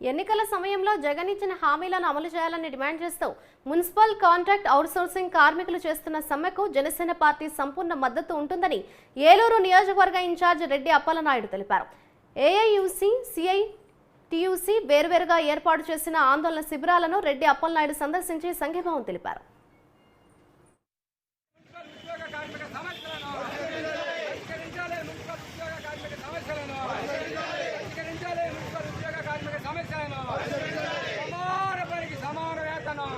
ఎన్నికల సమయంలో జగన్ ఇచ్చిన హామీలను అమలు చేయాలని డిమాండ్ చేస్తూ మున్సిపల్ కాంట్రాక్ట్ అవుట్సోర్సింగ్ కార్మికులు చేస్తున్న సమ్మెకు జనసేన పార్టీ సంపూర్ణ మద్దతు ఉంటుందని ఏలూరు నియోజకవర్గ ఇన్ఛార్జ్ రెడ్డి అప్పలనాయుడు తెలిపారు. ఏఐయుసి సిఐ టీయూసీ వేర్వేరుగా ఏర్పాటు చేసిన ఆందోళన శిబిరాలను రెడ్డి అప్పలనాయుడు సందర్శించి సంఘీభావం తెలిపారు ఉద్యోగ కార్మిక సమస్యలను పరిష్కరించాలి మున్సిపల్ ఉద్యోగ కార్మిక సమస్యలను పరిష్కరించాలి మున్సిపల్ ఉద్యోగ కార్మిక సమస్యలను సమాన పనికి సమాన వేతనం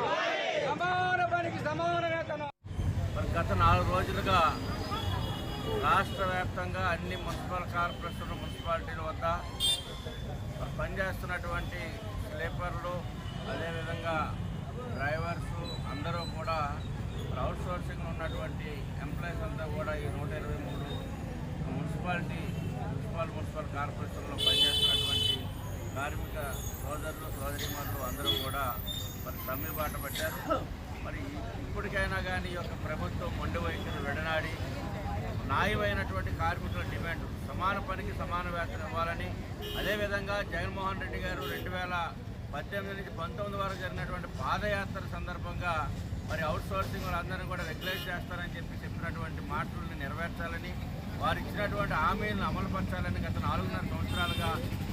సమాన పనికి సమాన వేతనం మరి గత నాలుగు రోజులుగా రాష్ట్ర వ్యాప్తంగా అన్ని మున్సిపల్ కార్పొరేషన్ మున్సిపాలిటీల వద్ద పనిచేస్తున్నటువంటి స్లీపర్లు అదేవిధంగా డ్రైవర్స్ అందరూ కూడా అవుట్ సోర్సింగ్ ఉన్నటువంటి ఎంప్లాయీస్ అంతా కూడా ఈ నూట ఇరవై మూడు మున్సిపాలిటీ మున్సిపల్ మున్సిపల్ కార్పొరేషన్లో పనిచేస్తున్నటువంటి కార్మిక సోదరులు సోదరిమణులు అందరూ కూడా మరి సమ్మె బాట పట్టారు. మరి ఇప్పటికైనా కానీ ఈ యొక్క ప్రభుత్వం మొండి వైఖరి విడనాడి. న్యాయమైనటువంటి కార్మికుల డిమాండ్ సమాన పనికి సమాన వేతనం ఇవ్వాలని. అదేవిధంగా జగన్మోహన్ రెడ్డి గారు రెండు వేల పద్దెనిమిది నుంచి పంతొమ్మిది వరకు జరిగినటువంటి పాదయాత్ర సందర్భంగా మరి అవుట్ సోర్సింగ్ వాళ్ళందరినీ కూడా రెగ్యులేట్ చేస్తారని చెప్పి చెప్పినటువంటి మాటలను నెరవేర్చాలని వారు ఇచ్చినటువంటి హామీలను అమలుపరచాలని గత నాలుగున్నర సంవత్సరాలుగా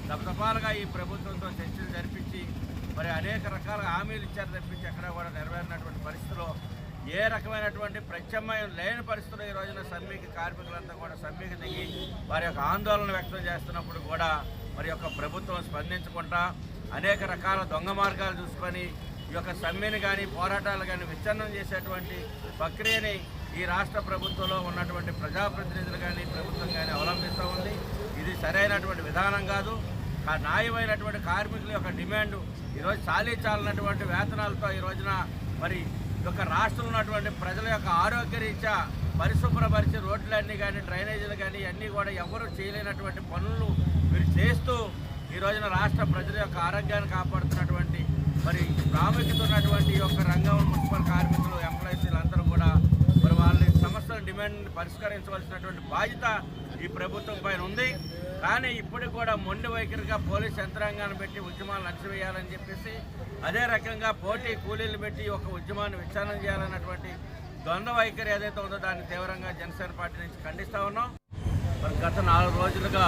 దపదపాలుగా ఈ ప్రభుత్వంతో చర్చలు జరిపించి మరి అనేక రకాల హామీలు ఇచ్చారు తప్పించి ఎక్కడా కూడా నెరవేర్చారు ఏ రకమైనటువంటి ప్రత్యామ్నాయం లేని పరిస్థితుల్లో ఈ రోజున సమ్మెకి కార్మికులంతా కూడా సమ్మెకి దిగి వారి యొక్క ఆందోళన వ్యక్తం చేస్తున్నప్పుడు కూడా మరి యొక్క ప్రభుత్వం స్పందించకుండా అనేక రకాల దొంగ మార్గాలు చూసుకొని ఈ యొక్క సమ్మెని కానీ పోరాటాలు కానీ విచ్ఛిన్నం చేసేటువంటి ప్రక్రియని ఈ రాష్ట్ర ప్రభుత్వంలో ఉన్నటువంటి ప్రజాప్రతినిధులు కానీ ప్రభుత్వం కానీ అవలంబిస్తూ ఉంది. ఇది సరైనటువంటి విధానం కాదు. ఆ న్యాయమైనటువంటి కార్మికుల యొక్క డిమాండ్ ఈరోజు చాలీ చాలినటువంటి వేతనాలతో ఈ రోజున మరి యొక్క రాష్ట్రంలో ఉన్నటువంటి ప్రజల యొక్క ఆరోగ్య రీత్యా పరిశుభ్రపరిచే రోడ్లన్నీ కానీ డ్రైనేజీలు కానీ అన్నీ కూడా ఎవరు చేయలేనటువంటి పనులు మీరు చేస్తూ ఈ రోజున రాష్ట్ర ప్రజల యొక్క ఆరోగ్యాన్ని కాపాడుతున్నటువంటి మరి ప్రాముఖ్యత ఉన్నటువంటి యొక్క రంగం మున్సిపల్ కార్మికులు ఎంప్లాయీస్ వీళ్ళందరూ కూడా మరి వాళ్ళ సమస్యల డిమాండ్ పరిష్కరించవలసినటువంటి బాధ్యత ఈ ప్రభుత్వం పైన ఉంది. కానీ ఇప్పుడు కూడా మొండి వైఖరిగా పోలీస్ యంత్రాంగాన్ని పెట్టి ఉద్యమాలు అణచివేయాలని చెప్పేసి అదే రకంగా పోటీ కూలీలు పెట్టి ఒక ఉద్యమాన్ని విచారణ చేయాలన్నటువంటి ద్వంద్వ వైఖరి ఏదైతే ఉందో దాన్ని తీవ్రంగా జనసేన పార్టీ నుంచి ఖండిస్తా ఉన్నాం. మరి గత నాలుగు రోజులుగా